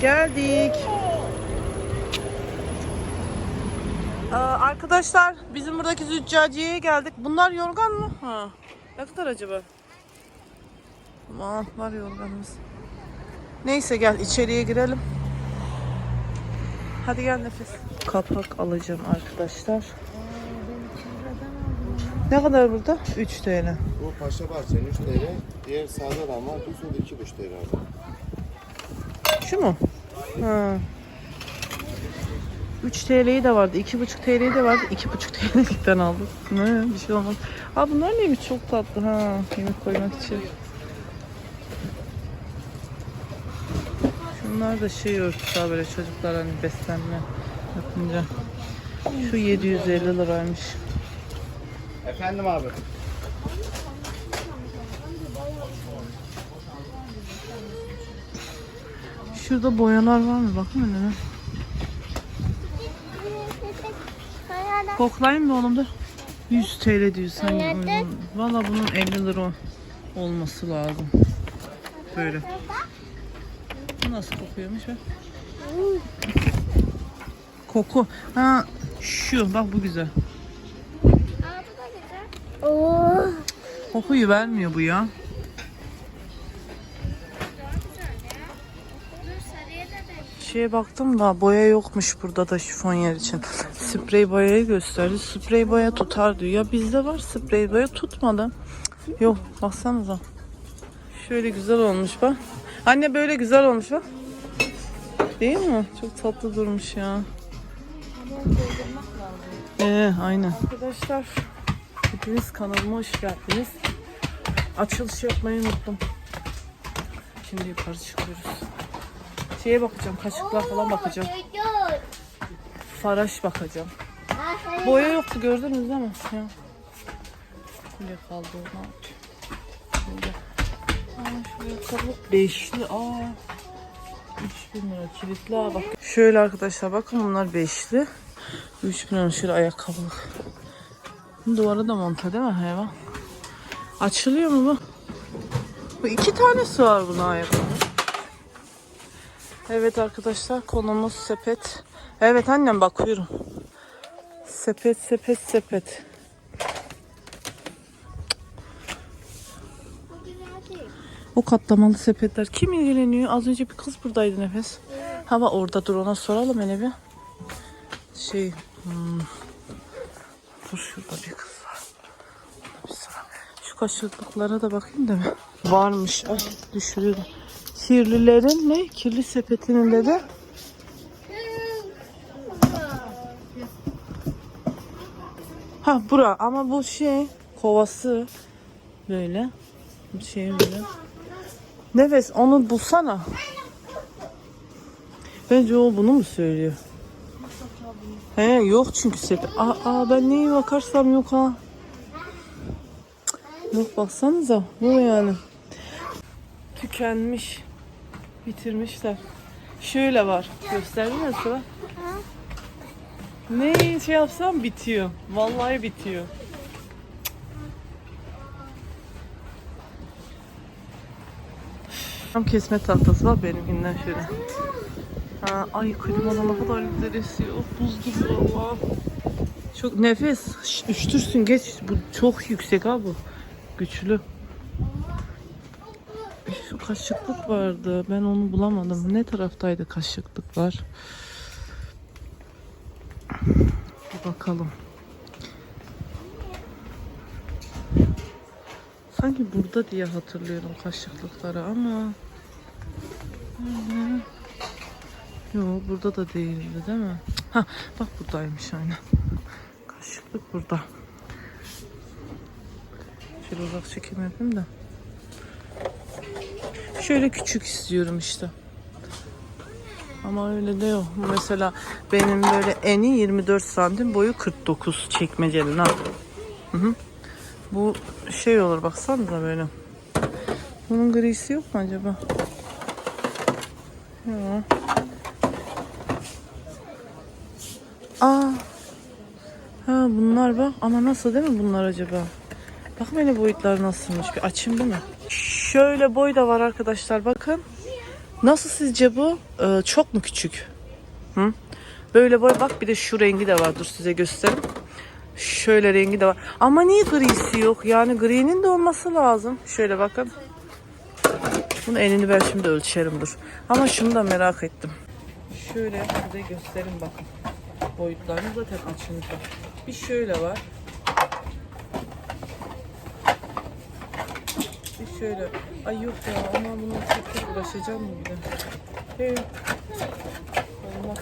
Geldik. Aa, arkadaşlar bizim buradaki züccaciyeye geldik. Bunlar yorgan mı? Ha. Ne kadar acaba? Aman var yorganımız. Neyse gel içeriye girelim. Hadi gel nefes. Kapak alacağım arkadaşlar. Ne kadar burada? 3 TL. Bu Paşa Bahçe'nin 3 TL. Diğer sağda da o da 2,5 TL. Şu mu? Ha. 3 TL'yi de vardı. 2,5 TL'yi de vardı. 2,5 TL'likten aldık. Ne? Bir şey olmaz. Aa bunlar neymiş? Çok tatlı ha. Yemek koymak için. Şunlar da şey örtüsü böyle çocuklar hani beslenme yapınca. Şu 750 liraymış. Efendim abi. Şurada boyalar var mı? Bakın önüne. Koklayayım mı oğlum dur. 100 TL diyor sen. Valla bunun 50 lira olması lazım. Böyle. Bu nasıl kokuyormuş be? Koku. Ha şu bak bu güzel. Kokuyu vermiyor bu ya. Şeye baktım da boya yokmuş burada da şifonyer için. Sprey boyayı gösterdi. Sprey boya tutar diyor. Ya bizde var sprey boya tutmadı. Yok baksanıza. Şöyle güzel olmuş bak. Anne böyle güzel olmuş bak. Değil mi? Çok tatlı durmuş ya. Ee, aynen. Arkadaşlar hepiniz kanalıma hoş geldiniz. Açılış yapmayı unuttum. Şimdi yukarı çıkıyoruz. Şeye bakacağım, kaşıklar falan bakacağım. Faraş bakacağım. Boya yoktu gördünüz değil mi? Ya. Böyle kaldı o ne yapıyor? Şöyle. Kabuk. Beşli. Aa. 3000 lira kilitli ha bak. Şöyle arkadaşlar bakın bunlar beşli. 3000 lira şöyle ayakkabılık. Duvara da monta değil mi hayvan? Açılıyor mu bu? Bu iki tanesi var buna ayakkabı. Evet arkadaşlar konumuz sepet. Evet annem bakıyorum. Sepet sepet sepet. O katlamalı sepetler kim ilgileniyor? Az önce bir kız buradaydı nefes. Hava orada dur ona soralım hele bir. Şey hmm. Dur şurada bir kız var. Bir. Şu kaşıklıklara da bakayım da. Varmış. Ay düşürüyorum. Kirlilerin ne? Kirli sepetinin de de Ha bura ama bu şey kovası böyle bir şey böyle. Nefes onu bulsana. Bence o bunu mu söylüyor? He yok çünkü sepet. Aa, aa ben neye bakarsam yok ha. Yok baksanıza bu yani. Tükenmiş. Bitirmişler. Şöyle var. Gösterdin mi sıra? Ne şey yapsam bitiyor. Vallahi bitiyor. Tam kesme tahtası var benimkinden şöyle. Ha, ay klimadan ne kadar güzel esiyor. Buz gibi valla. Çok nefes. Üştürsün geç. Bu çok yüksek ha bu. Güçlü. Kaşıklık vardı. Ben onu bulamadım. Ne taraftaydı kaşıklıklar? Bir bakalım. Sanki burada diye hatırlıyorum kaşıklıkları ama? Yok burada da değildi değil mi? Ha bak buradaymış aynen. Kaşıklık burada. Şöyle uzak yapayım da. Şöyle küçük istiyorum işte. Ama öyle de yok. Mesela benim böyle eni 24 santim boyu 49 çekmeceli. Yapayım? Hı hı. Bu şey olur baksanıza böyle. Bunun grisi yok mu acaba? Yok. Aa. Ha bunlar bak ama nasıl değil mi bunlar acaba? Bakın hele boyutlar nasılmış. Bir açayım değil mi? Şöyle boy da var arkadaşlar bakın. Nasıl sizce bu? Ee, çok mu küçük? Hı? Böyle boy bak bir de şu rengi de var. Dur size göstereyim. Şöyle rengi de var. Ama niye grisi yok? Yani gri'nin de olması lazım. Şöyle bakın. Bunun enini ben şimdi ölçerim dur. Ama şunu da merak ettim. Şöyle size göstereyim bakın. Boyutlarını zaten açınızda. Bir şöyle var. Şöyle. Ay yok ya ama bunu çok çok uğraşacağım mı bir de? Hey. Olmaz.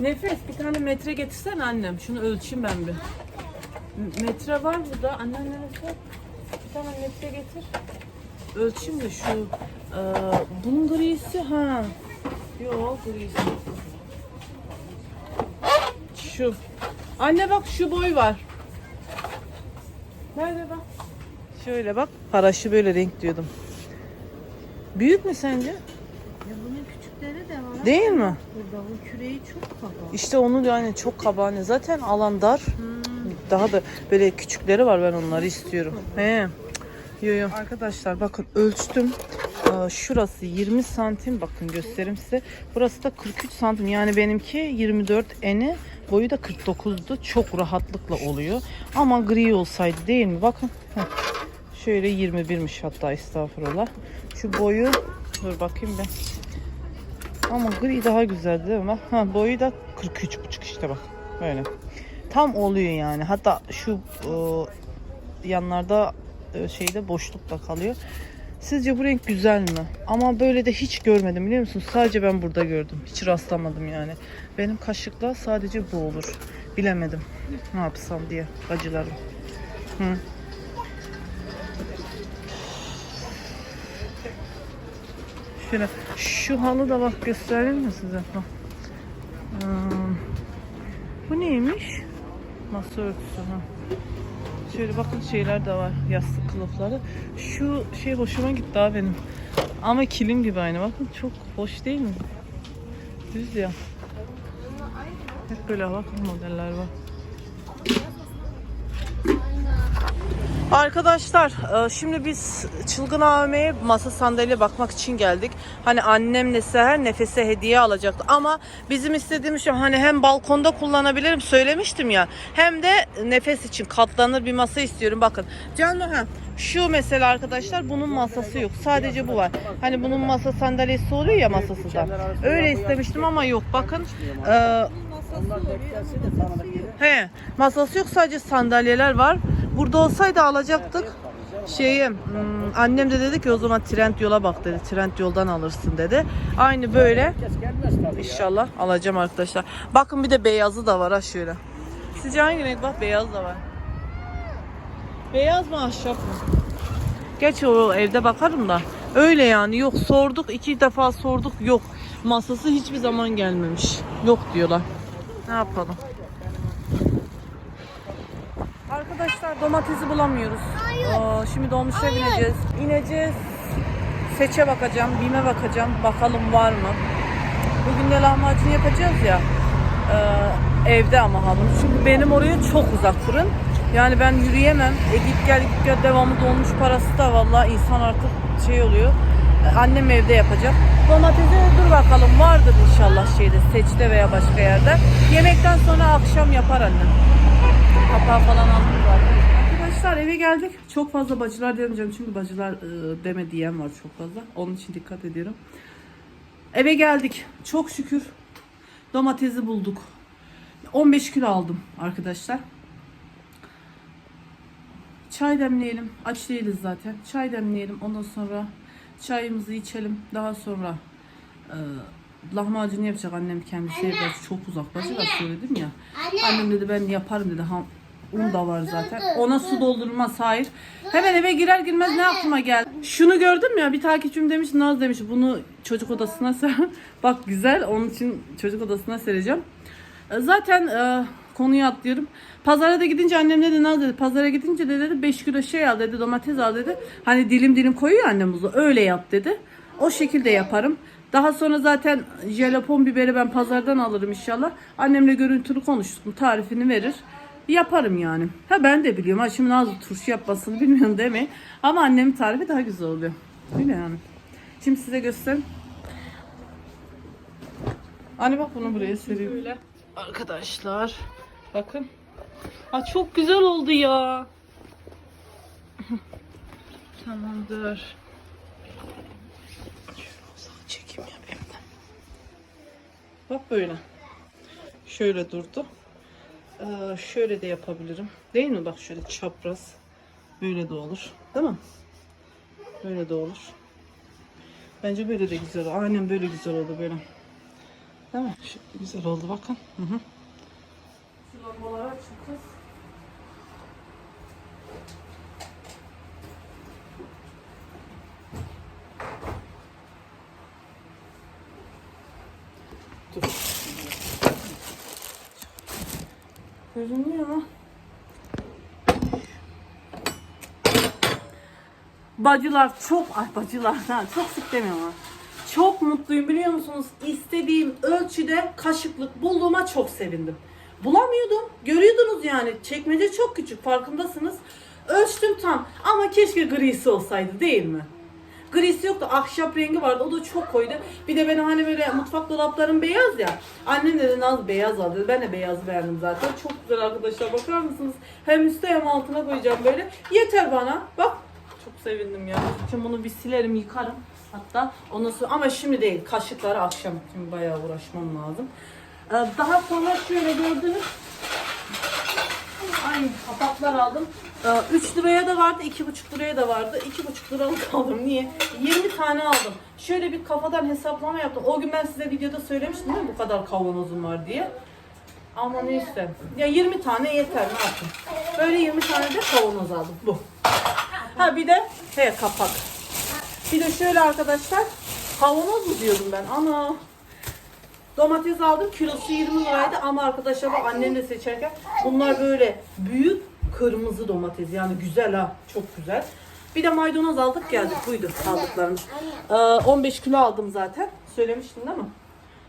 Nefes bir tane metre getirsen annem. Şunu ölçeyim ben bir. Metre var burada. Annen neresi? Bir tane metre getir. Ölçeyim de şu. E, bunun grisi ha. Yok grisi. Şu. Anne bak şu boy var. Nerede bak? Şöyle bak. Paraşı böyle renk diyordum. Büyük mü sence? Ya bunun küçükleri de var. Değil mi? Burada bu küreği çok kaba. İşte onu yani çok kabane. Zaten alan dar. Daha da böyle küçükleri var ben onları istiyorum. He. Yo yo. Arkadaşlar bakın ölçtüm. Şurası 20 santim bakın göstereyim size. Burası da 43 santim yani benimki 24 eni boyu da 49'du. Çok rahatlıkla oluyor. Ama gri olsaydı değil mi? Bakın. Heh. Şöyle 21'miş hatta estağfurullah. Şu boyu dur bakayım ben. Ama gri daha güzel değil mi? Ha, boyu da 43,5 işte bak. Böyle. Tam oluyor yani. Hatta şu e, yanlarda e, şeyde boşlukla kalıyor. Sizce bu renk güzel mi? Ama böyle de hiç görmedim biliyor musun? Sadece ben burada gördüm. Hiç rastlamadım yani. Benim kaşıkla sadece bu olur. Bilemedim. Ne yapsam diye acılarım. Hı. Şöyle şu halı da bak göstereyim mi size? Bak. Bu neymiş? Masa örtüsü ha. Şöyle bakın şeyler de var. Yastık kılıfları. Şu şey hoşuma gitti abi benim. Ama kilim gibi aynı. Bakın çok hoş değil mi? Düz ya. Hep böyle bakın modeller var. Arkadaşlar e, şimdi biz çılgın AVM'ye masa sandalye bakmak için geldik. Hani annemle Seher nefese hediye alacaktı ama bizim istediğimiz şey hani hem balkonda kullanabilirim söylemiştim ya hem de nefes için katlanır bir masa istiyorum. Bakın canlı ha şu mesela arkadaşlar bunun masası yok. Sadece bu var. Hani bunun masa sandalyesi oluyor ya masası da. Öyle istemiştim ama yok. Bakın. e, He, masası yok sadece sandalyeler var. Burada olsaydı alacaktık. Şeyi, hmm, annem de dedi ki o zaman trend yola bak dedi. Trend yoldan alırsın dedi. Aynı böyle. İnşallah alacağım arkadaşlar. Bakın bir de beyazı da var ha şöyle. Sizce hangi renk? Bak beyaz da var. Beyaz mı ahşap mı? Geç o evde bakarım da. Öyle yani yok sorduk iki defa sorduk yok. Masası hiçbir zaman gelmemiş. Yok diyorlar. Ne yapalım? Arkadaşlar domatesi bulamıyoruz. Aa, şimdi dolmuşa bineceğiz. İneceğiz. Seçe bakacağım, bime bakacağım. Bakalım var mı? Bugün de lahmacun yapacağız ya. Ee, evde ama hanım. Çünkü benim oraya çok uzak fırın. Yani ben yürüyemem. E git gel git gel devamlı dolmuş parası da vallahi insan artık şey oluyor. Annem evde yapacak. Domatesi dur bakalım vardır inşallah şeyde seçte veya başka yerde. Yemekten sonra akşam yapar annem. Kapağı falan aldım zaten. Arkadaşlar eve geldik. Çok fazla bacılar demeyeceğim çünkü bacılar e, deme diyen var çok fazla. Onun için dikkat ediyorum. Eve geldik. Çok şükür domatesi bulduk. 15 kilo aldım arkadaşlar. Çay demleyelim. Aç değiliz zaten. Çay demleyelim. Ondan sonra çayımızı içelim. Daha sonra e, lahmacun yapacak annem kendisi evde çok uzak. Bacılar söyledim ya. Annem dedi ben yaparım dedi. Ha, un da var zaten. Ona su doldurmaz hayır. Hemen eve girer girmez ne aklıma geldi. Şunu gördüm ya bir takipçim demiş Naz demiş bunu çocuk odasına ser. Bak güzel onun için çocuk odasına sereceğim. E, Zaten e, konuyu atlıyorum. Pazara da gidince annem dedi Naz dedi. Pazara gidince de dedi 5 kilo şey al dedi domates al dedi. Hani dilim dilim koyuyor annem buzu. Öyle yap dedi. O şekilde yaparım. Daha sonra zaten jalapon biberi ben pazardan alırım inşallah. Annemle görüntülü konuştum. Tarifini verir. yaparım yani. Ha ben de biliyorum. Ha şimdi Nazlı turşu yapmasını bilmiyorum demeyin. Ama annemin tarifi daha güzel oluyor. Öyle yani. Şimdi size göstereyim. Anne bak bunu buraya. Böyle arkadaşlar. Bakın. Aa, çok güzel oldu ya. Tamamdır. Çekim yapayım da. Bak böyle. Şöyle durdu. Ee, şöyle de yapabilirim. Değil mi? Bak şöyle çapraz. Böyle de olur. Değil mi? Böyle de olur. Bence böyle de güzel. Aynen böyle güzel oldu böyle. Değil mi? Şöyle güzel oldu bakın. Hı hı. Açın kız. Dur. Görünüyor mu? Bacılar çok, ay bacılar ha, çok sık demiyorum ama. Çok mutluyum biliyor musunuz? İstediğim ölçüde kaşıklık bulduğuma çok sevindim. Bulamıyordum. Görüyordunuz yani. Çekmece çok küçük farkındasınız. Ölçtüm tam ama keşke grisi olsaydı değil mi? Grisi yoktu. Ahşap rengi vardı. O da çok koydu. Bir de ben hani böyle mutfak dolaplarım beyaz ya. Annem dedi Naz beyaz al dedi. Ben de beyaz beğendim zaten. Çok güzel arkadaşlar. Bakar mısınız? Hem üstte hem altına koyacağım böyle. Yeter bana. Bak. Çok sevindim ya. Şimdi bunu bir silerim yıkarım. Hatta ondan sonra ama şimdi değil. Kaşıkları akşam. Şimdi bayağı uğraşmam lazım. Ee, Daha sonra şöyle gördünüz. Ay kapaklar aldım. 3 liraya da vardı, 2,5 liraya da vardı. 2,5 liralık aldım. Niye? 20 tane aldım. Şöyle bir kafadan hesaplama yaptım. O gün ben size videoda söylemiştim değil mi bu kadar kavanozum var diye. Ama neyse. Ya 20 tane yeter ne yapayım. Böyle 20 tane de kavanoz aldım. Bu. Ha bir de he kapak. Bir de şöyle arkadaşlar. Kavanoz mu diyordum ben? Ana. Domates aldım. Kilosu 20 liraydı ama arkadaşlar bak annem seçerken bunlar böyle büyük kırmızı domates. Yani güzel ha. Çok güzel. Bir de maydanoz aldık geldik. Buydu aldıklarımız. Ee, 15 kilo aldım zaten. Söylemiştim değil mi?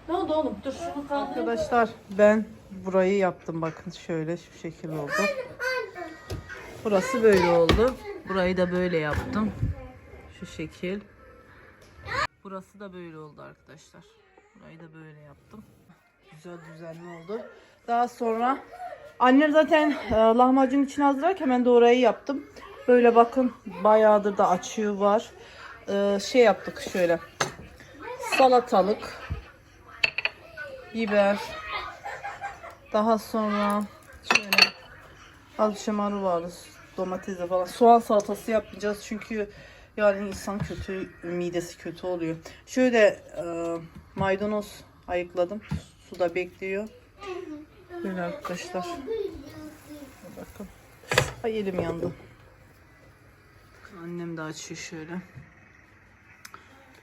Ne oldu oğlum? Dur şunu kaldır. Arkadaşlar ben burayı yaptım. Bakın şöyle şu şekil oldu. Burası böyle oldu. Burayı da böyle yaptım. Şu şekil. Burası da böyle oldu arkadaşlar. Burayı da böyle yaptım. Güzel düzenli oldu. Daha sonra annem zaten e, lahmacun için hazırlarken ben de orayı yaptım. Böyle bakın bayağıdır da açığı var. E, şey yaptık şöyle. Salatalık. Biber. Daha sonra şöyle Alışamaru vardı. Domatesle falan. Soğan salatası yapmayacağız çünkü yani insan kötü, midesi kötü oluyor. Şöyle e, maydanoz ayıkladım. Suda bekliyor. Böyle arkadaşlar. Bakın. Ay elim yandı. Annem de açıyor şöyle.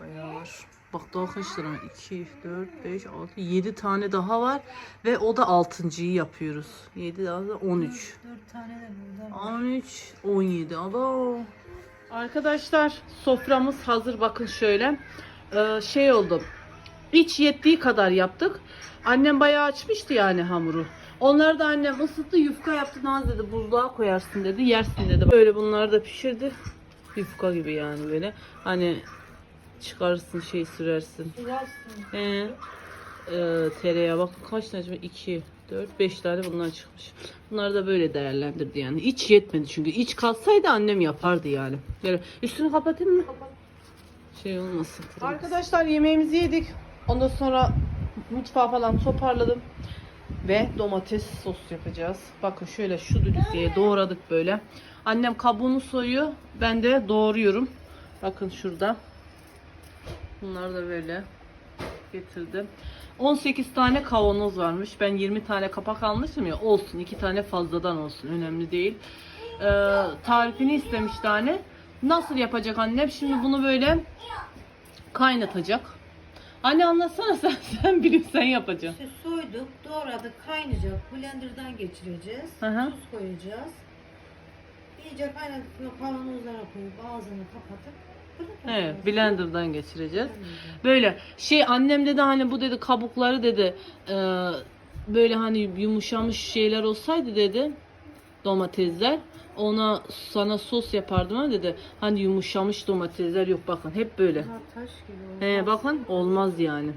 Bayağı var. Bak daha kaç lira? 2, 4, 5, 6, 7 tane daha var. Ve o da 6.yı yapıyoruz. 7 daha da 13. 4 tane de burada var. 13, 17. Alo. Arkadaşlar soframız hazır. Bakın şöyle. Ee, şey oldu. İç yettiği kadar yaptık. Annem bayağı açmıştı yani hamuru. Onları da annem ısıttı yufka yaptı. Naz dedi buzluğa koyarsın dedi. Yersin dedi. Böyle bunları da pişirdi. Yufka gibi yani böyle. Hani çıkarırsın şey sürersin. He. Ee, tereyağı bak kaç tane çıkmış? 2, 4, 5 tane bunlar çıkmış. Bunları da böyle değerlendirdi yani. İç yetmedi çünkü. İç kalsaydı annem yapardı yani. Böyle üstünü kapatayım mı? Şey olmasın. Arkadaşlar yemeğimizi yedik. Ondan sonra mutfağı falan toparladım. Ve domates sos yapacağız. Bakın şöyle şu düdüklüye doğradık böyle. Annem kabuğunu soyuyor. Ben de doğruyorum. Bakın şurada. Bunlar da böyle getirdim. 18 tane kavanoz varmış. Ben 20 tane kapak almıştım ya. Olsun. 2 tane fazladan olsun. Önemli değil. Ee, tarifini istemişti anne. Nasıl yapacak annem? Şimdi bunu böyle kaynatacak. Anne anlatsana sen. Sen biliyorsun sen yapacaksın. İşte soyduk, doğradık, kaynayacak. Blender'dan geçireceğiz. Hı hı. Tuz koyacağız. İyice kaynadıkça kavanozlara koyup ağzını kapatıp. Evet, blenderdan geçireceğiz. Böyle şey annem dedi hani bu dedi kabukları dedi e, böyle hani yumuşamış şeyler olsaydı dedi domatesler. Ona sana sos yapardım ama dedi. Hani yumuşamış domatesler yok bakın hep böyle. Bunlar taş gibi. He bakın olmaz yani.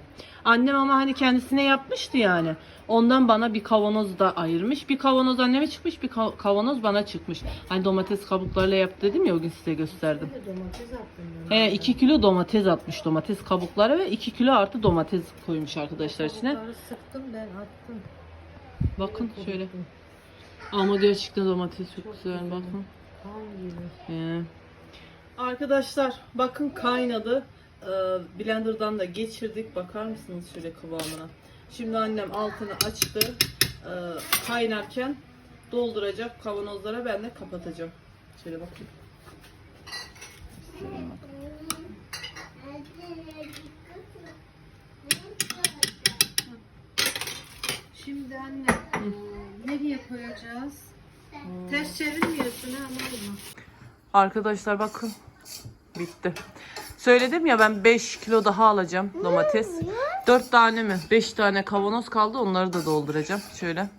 Annem ama hani kendisine yapmıştı yani. Ondan bana bir kavanoz da ayırmış. Bir kavanoz anneme çıkmış, bir ka- kavanoz bana çıkmış. Hani domates kabuklarıyla yaptı dedim ya o gün size gösterdim. Domates attım. He 2 kilo domates atmış domates kabukları ve 2 kilo artı domates koymuş arkadaşlar içine. Kabukları sıktım ben attım. Bakın şöyle. Ama gerçekten domates çok güzel bakın. Kan gibi. He. Arkadaşlar bakın kaynadı. Ee, blenderdan da geçirdik. Bakar mısınız şöyle kıvamına? Şimdi annem altını açtı. Ee, kaynarken dolduracak kavanozlara ben de kapatacağım. Şöyle bakayım. Şimdi anne e, nereye koyacağız? Ters çevirmiyorsun ha normal. Arkadaşlar bakın. Bitti. Söyledim ya ben 5 kilo daha alacağım domates. 4 tane mi? 5 tane kavanoz kaldı. Onları da dolduracağım. Şöyle.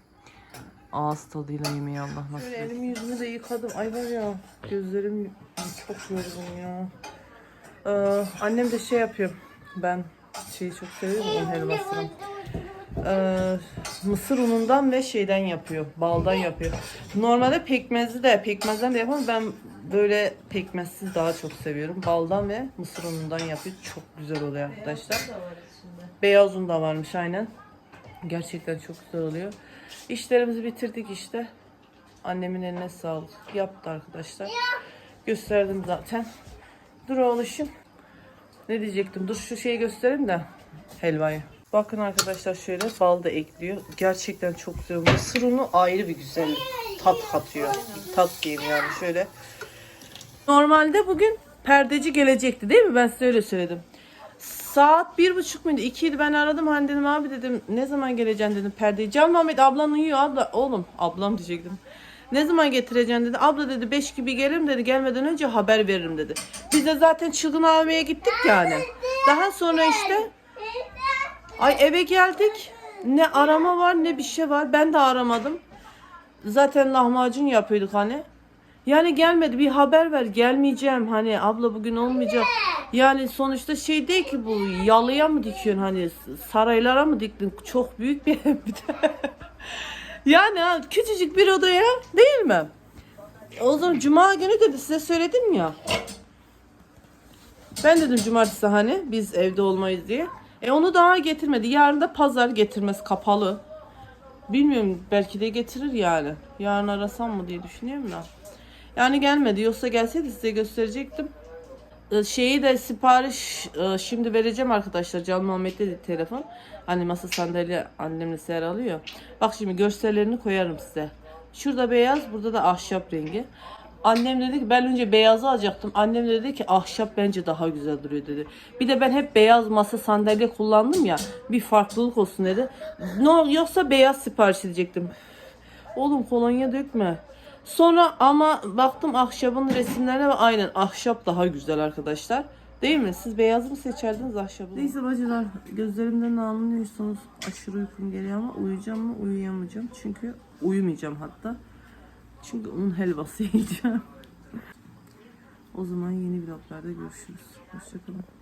Ağız tadıyla yemeği Allah nasip Şöyle elimi yüzümü de yıkadım. Ay var ya gözlerim çok yorgun ya. Ee, annem de şey yapıyor. Ben şeyi çok seviyorum un helvasını. Ee, mısır unundan ve şeyden yapıyor. Baldan yapıyor. Normalde pekmezli de pekmezden de yapamam. Ben böyle pekmezsiz daha çok seviyorum. Baldan ve mısır unundan yapıyor. Çok güzel oluyor arkadaşlar. Beyaz un da varmış aynen. Gerçekten çok güzel oluyor. İşlerimizi bitirdik işte. Annemin eline sağlık. Yaptı arkadaşlar. Gösterdim zaten. Dur oğluşum. Ne diyecektim? Dur şu şeyi göstereyim de helvayı. Bakın arkadaşlar şöyle bal da ekliyor. Gerçekten çok güzel. Mısır unu ayrı bir güzel tat katıyor. Tat diyeyim yani şöyle. Normalde bugün perdeci gelecekti değil mi? Ben size öyle söyledim. Saat bir buçuk muydu? İkiydi ben aradım hani dedim abi dedim ne zaman geleceksin dedim perdeyi. Can Mehmet ablan uyuyor abla. Oğlum ablam diyecektim. Ne zaman getireceksin dedi. Abla dedi 5 gibi gelirim dedi. Gelmeden önce haber veririm dedi. Biz de zaten çılgın AVM'ye gittik yani. Daha sonra işte ay eve geldik. Ne arama var ne bir şey var. Ben de aramadım. Zaten lahmacun yapıyorduk hani. Yani gelmedi bir haber ver gelmeyeceğim hani abla bugün olmayacak. Yani sonuçta şey değil ki bu yalıya mı dikiyorsun hani saraylara mı diktin çok büyük bir ev bir de. yani küçücük bir odaya değil mi? O zaman cuma günü dedi size söyledim ya. Ben dedim cumartesi hani biz evde olmayız diye. E onu daha getirmedi. Yarın da pazar getirmez kapalı. Bilmiyorum belki de getirir yani. Yarın arasam mı diye düşünüyorum da. Yani gelmedi. Yoksa gelseydi size gösterecektim. Ee, Şeyi de sipariş e, şimdi vereceğim arkadaşlar. Can Muhammed'de de telefon. Hani masa sandalye annemle Seher alıyor. Bak şimdi görsellerini koyarım size. Şurada beyaz, burada da ahşap rengi. Annem dedi ki ben önce beyazı alacaktım. Annem de dedi ki ahşap bence daha güzel duruyor dedi. Bir de ben hep beyaz masa sandalye kullandım ya. Bir farklılık olsun dedi. No, yoksa beyaz sipariş edecektim. Oğlum kolonya dökme. Sonra ama baktım ahşabın resimlerine ve aynen ahşap daha güzel arkadaşlar. Değil mi? Siz beyazı mı seçerdiniz ahşabı? Neyse bacılar gözlerimden anlıyorsunuz. Aşırı uykum geliyor ama uyuyacağım mı uyuyamayacağım. Çünkü uyumayacağım hatta. Çünkü un helvası yiyeceğim. o zaman yeni vloglarda görüşürüz. Hoşçakalın.